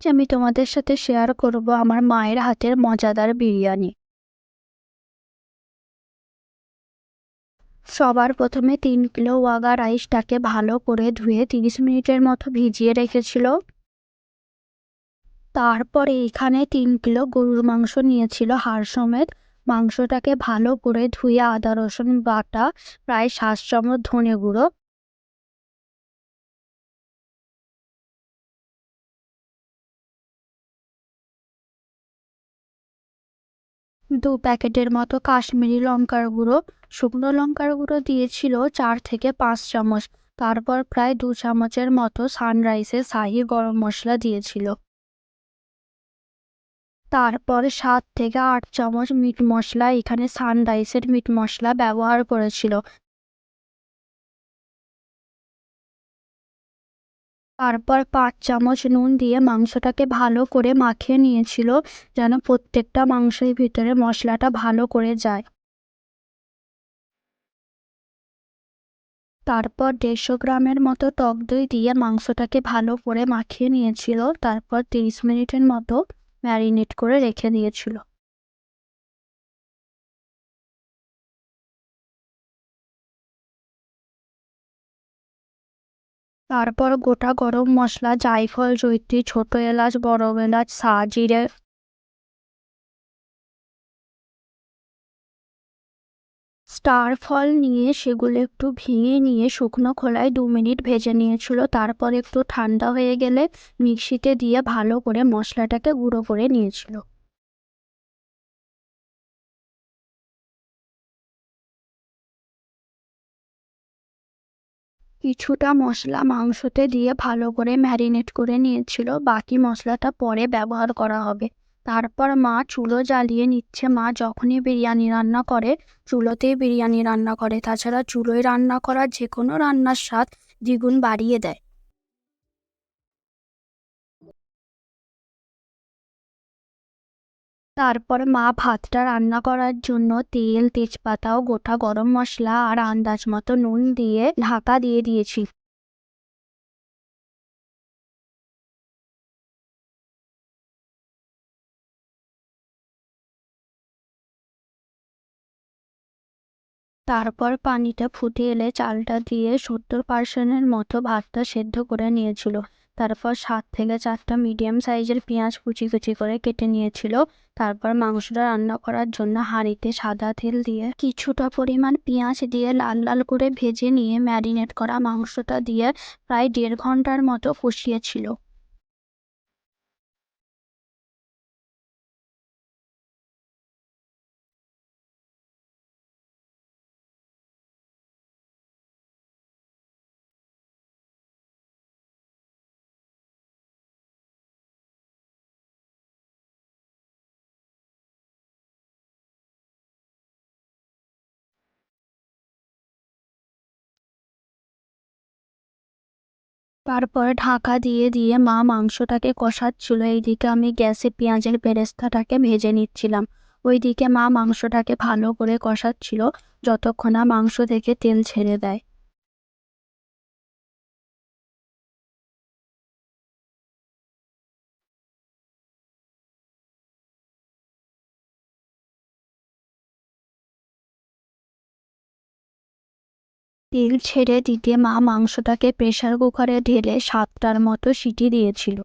যে আমি তোমাদের সাথে শেয়ার করব আমার মায়ের হাতের মজাদার বিরিয়ানি। সবার প্রথমে তিন কিলো ওয়াগা রাইসটাকে ভালো করে ধুয়ে তিরিশ মিনিটের মতো ভিজিয়ে রেখেছিল। তারপরে এখানে তিন কিলো গরুর মাংস নিয়েছিল হাড় সমেত। মাংসটাকে ভালো করে ধুয়ে আদা রসুন বাটা, প্রায় সাত চামচ ধনে গুঁড়ো দু প্যাকেটের মতো কাশ্মীরি লঙ্কার গুঁড়ো। শুকনো লঙ্কার গুঁড়ো দিয়েছিল চার থেকে পাঁচ চামচ। তারপর প্রায় দু চামচের মতো সানরাইসে শাহি গরম মশলা দিয়েছিল। তারপর সাত থেকে আট চামচ মিট মশলা এখানে সানরাইসের মিট মশলা ব্যবহার করেছিল। তারপর পাঁচ চামচ নুন দিয়ে মাংসটাকে ভালো করে মাখিয়ে নিয়েছিল, যেন প্রত্যেকটা মাংসের ভিতরে মশলাটা ভালো করে যায়। তারপর দেড়শো গ্রামের মতো টক দই দিয়ে মাংসটাকে ভালো করে মাখিয়ে নিয়েছিল, তারপর তিরিশ মিনিটের মতো ম্যারিনেট করে রেখে দিয়েছিল। তারপর গোটা গরম মশলা, জায়ফল জৈত্রী ছোট এলাচ, বড় এলাচ জিরে স্টার ফল নিয়ে সেগুলো একটু ভেঙে নিয়ে শুকনো খোলায় দু মিনিট ভেজে নিয়েছিল। তারপর একটু ঠান্ডা হয়ে গেলে মিক্সিতে দিয়ে ভালো করে মশলাটাকে গুঁড়ো করে নিয়েছিল। কিছুটা মশলা মাংসতে দিয়ে ভালো করে ম্যারিনেট করে নিয়েছিল। বাকি মশলাটা পরে ব্যবহার করা হবে। তারপর মা চুলো জ্বালিয়ে নিচ্ছে। মা যখনই বিরিয়ানি রান্না করে, চুলোতেই বিরিয়ানি রান্না করে। তাছাড়া চুলোয় রান্না করা যে কোনো রান্নার স্বাদ দ্বিগুণ বাড়িয়ে দেয়। তারপর মা ভাতটা রান্না করার জন্য তেল, তেজপাতা ও গোটা গরম মশলা আর আন্দাজ মতো নুন দিয়ে ঢাকা দিয়ে দিয়েছি। তারপর পানিটা ফুটে এলে চালটা দিয়ে সত্তর পার্সেন্টের মতো ভাতটা সেদ্ধ করে নিয়েছিল। তারপর সাত থেকে চারটা মিডিয়াম সাইজের পেঁয়াজ কুচি কুচি করে কেটে নিয়েছিল। তারপর মাংসটা রান্না করার জন্য হাঁড়িতে সাদা তেল দিয়ে কিছুটা পরিমাণ পেঁয়াজ দিয়ে লাল লাল করে ভেজে নিয়ে ম্যারিনেট করা মাংসটা দিয়ে প্রায় দেড় ঘণ্টার মতো কষিয়েছিল। তারপরে ঢাকা দিয়ে দিয়ে মা মাংসটাকে কষাচ্ছিল। এইদিকে আমি গ্যাসে পেঁয়াজের বেরেস্তাটাকে ভেজে নিচ্ছিলাম। ওইদিকে মা মাংসটাকে ভালো করে কষাচ্ছিল, যতক্ষণ না মাংস থেকে তেল ছেড়ে দেয়। তেল ছেড়ে দিতে মা মাংসটাকে প্রেশার কুকারে ঢেলে সাতটার মতো সিটি দিয়েছিল।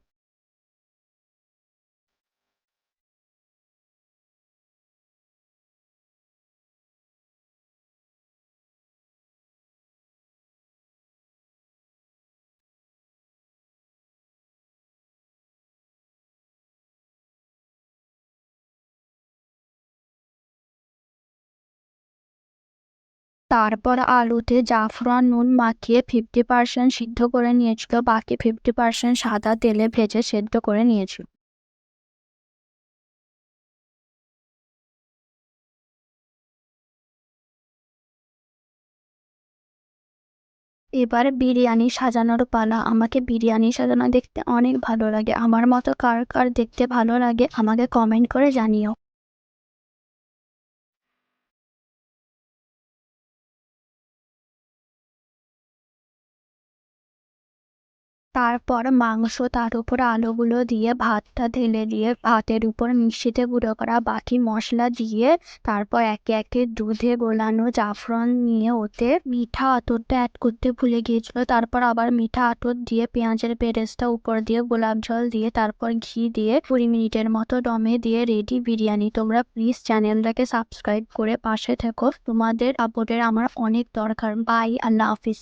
তারপর আলুতে জাফরান নুন মাখিয়ে ফিফটি পার্সেন্ট সিদ্ধ করে নিয়েছিল। বাকি ফিফটি পার্সেন্ট সাদা তেলে ভেজে সেদ্ধ করে নিয়েছিল। এবার বিরিয়ানি সাজানোর পালা। আমাকে বিরিয়ানি সাজানো দেখতে অনেক ভালো লাগে। আমার মতো কার কার দেখতে ভালো লাগে, আমাকে কমেন্ট করে জানিও। তারপর মাংস তার উপর আলুগুলো দিয়ে, ভাতটা ঢেলে দিয়ে, ভাতের উপর মিষ্টিতে গুঁড়ো করা বাকি মশলা দিয়ে, তারপর একে একে দুধে গোলানো জাফরান নিয়ে ওতে মিঠা আতরটা অ্যাড করতে ভুলে গিয়েছিল। তারপর আবার মিঠা আতর দিয়ে, পেঁয়াজের পেরেসটা উপর দিয়ে, গোলাপ জল দিয়ে, তারপর ঘি দিয়ে, কুড়ি মিনিটের মতো দমে দিয়ে রেডি বিরিয়ানি। তোমরা প্লিজ চ্যানেলটাকে সাবস্ক্রাইব করে পাশে থেকো। তোমাদের সাপোর্টের আমার অনেক দরকার। বাই আল্লাহ হাফিজ।